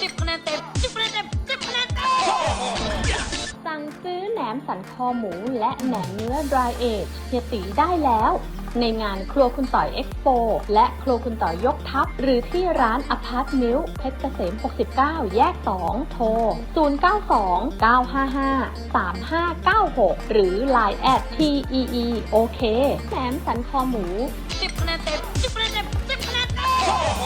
สิบคะแนนเต็มสิบคะแนนเต็มสิบคะแนนเต็ม สั่งซื้อแหนมสันคอหมูและแหนมเนื้อ dry age เฮียตีได้แล้ว ในงานครัวคุณต่อยเอ็กโปและครัวคุณต่อยยกทัพ หรือที่ร้านอพาร์ตมิลเพชรเกษม 69 แยก 2 โทร 092 955 3596 หรือ Line at TEE OK แหนมสันคอหมู 10คะแนนเต็ม10คะแนนเต็ม10คะแนนเต็ม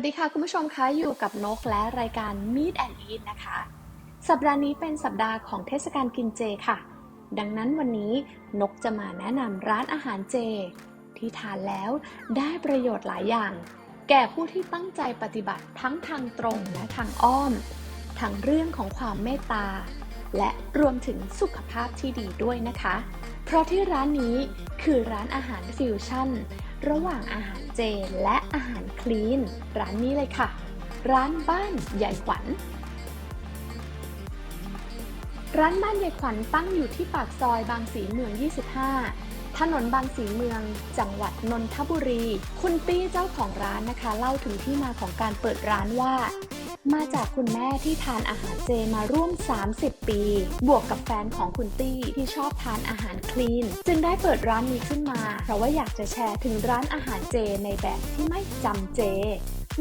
วัสดีค่ะ คุณผู้ชมคะอยู่กับนกและรายการ Meet and Eat นะคะ สัปดาห์นี้เป็นสัปดาห์ของเทศกาลกินเจค่ะ ดังนั้นวันนี้นกจะมาแนะนำร้านอาหารเจ ที่ทานแล้วได้ประโยชน์หลายอย่าง แก่ผู้ที่ตั้งใจปฏิบัติทั้งทางตรงและทางอ้อม ทั้งเรื่องของความเมตตา และรวมถึงสุขภาพที่ดีด้วยนะคะ เพราะที่ร้านนี้คือร้านอาหารฟิวชั่น ระหว่างอาหารเจและอาหารคลีน ร้านนี้เลยค่ะ ร้านบ้านใหญ่ขวัญ ร้านบ้านใหญ่ขวัญตั้งอยู่ที่ปากซอยบางสีเมือง 25 ถนนบางสีเมือง จังหวัดนนทบุรี คุณปี้เจ้าของร้านนะคะ เล่าถึงที่มาของการเปิดร้านว่า มาจากคุณแม่ที่ทานอาหารเจมาร่วม 30 ปี บวกกับแฟนของคุณตี้ที่ชอบทานอาหารคลีน จึงได้เปิดร้านนี้ขึ้นมา เพราะว่าอยากจะแชร์ถึงร้านอาหารเจในแบบที่ไม่จำเจ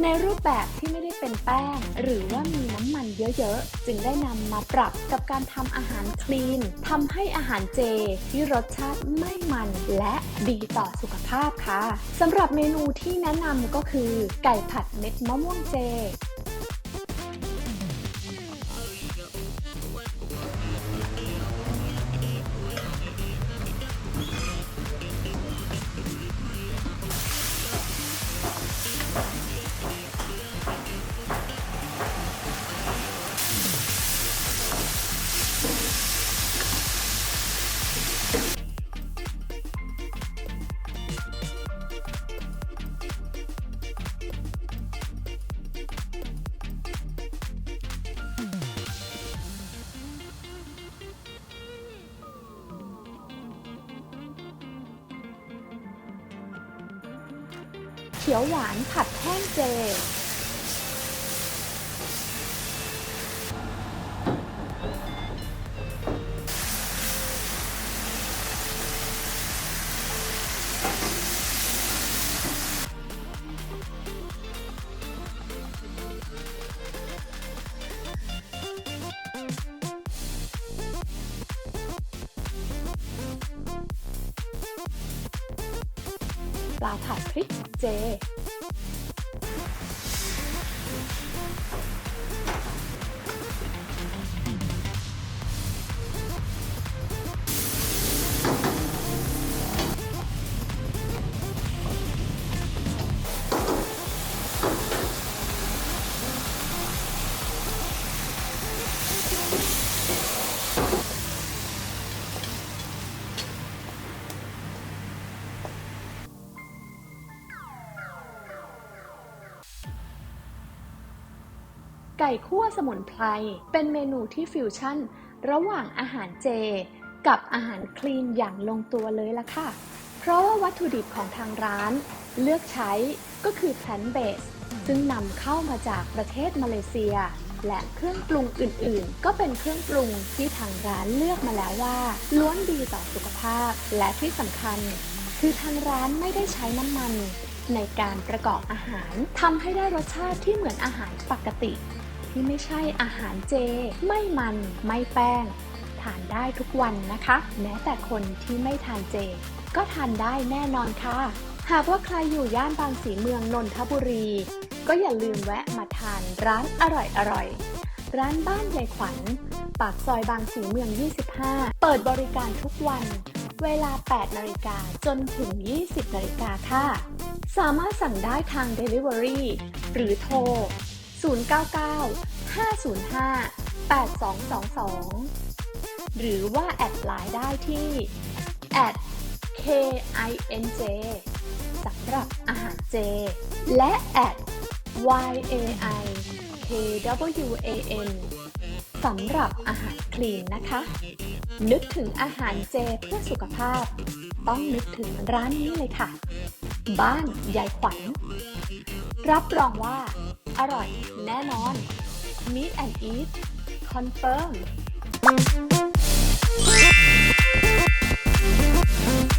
ในรูปแบบที่ไม่ได้เป็นแป้ง หรือว่ามีน้ำมันเยอะๆ จึงได้นำมาปรับกับการทำอาหารคลีนทำให้อาหารเจที่รสชาติไม่มันและดีต่อสุขภาพค่ะสำหรับเมนูที่แนะนำก็คือ ไก่ผัดเม็ดมะม่วงเจ ขียวหวานผัดแห้งเจ ปลาผัดพริกเจ ไก่คั่วสมุนไพร เป็นเมนูที่ฟิวชั่น ระหว่างอาหารเจ กับอาหารคลีนอย่างลงตัวเลยล่ะค่ะ เพราะว่าวัตถุดิบของทางร้าน เลือกใช้ก็คือ plant based ซึ่งนำเข้ามาจากประเทศมาเลเซีย และเครื่องปรุงอื่นๆ ก็เป็นเครื่องปรุงที่ทางร้านเลือกมาแล้วว่า ล้วนดีต่อสุขภาพและที่สำคัญ คือทางร้านไม่ได้ใช้น้ำมันในการประกอบอาหารทำให้ได้รสชาติที่เหมือนอาหารปกติ ที่ไม่ใช่อาหารเจ ไม่มัน ไม่แป้ง ทานได้ทุกวันนะคะ แม้แต่คนที่ไม่ทานเจ ก็ทานได้แน่นอนค่ะ หากว่าใครอยู่ย่านบางสีเมืองนนทบุรี ก็อย่าลืมแวะมาทานร้านอร่อยๆร้านบ้านยายขวัญ ปากซอยบางสีเมือง 25 เปิดบริการทุกวัน เวลา 8 นาฬิกาจนถึง 20 นาฬิกาค่ะ สามารถสั่งได้ทาง Delivery หรือโทร 099 505 8222 หรือว่าแอดไลน์ได้ที่ @kinj สำหรับอาหารเจ และ @yaikwan สำหรับอาหารคลีนนะคะ นึกถึงอาหารเจเพื่อสุขภาพ ต้องนึกถึงร้านนี้เลยค่ะ บ้านยายขวัญ รับรองว่า อร่อยแน่นอน Meet and Eat Confirm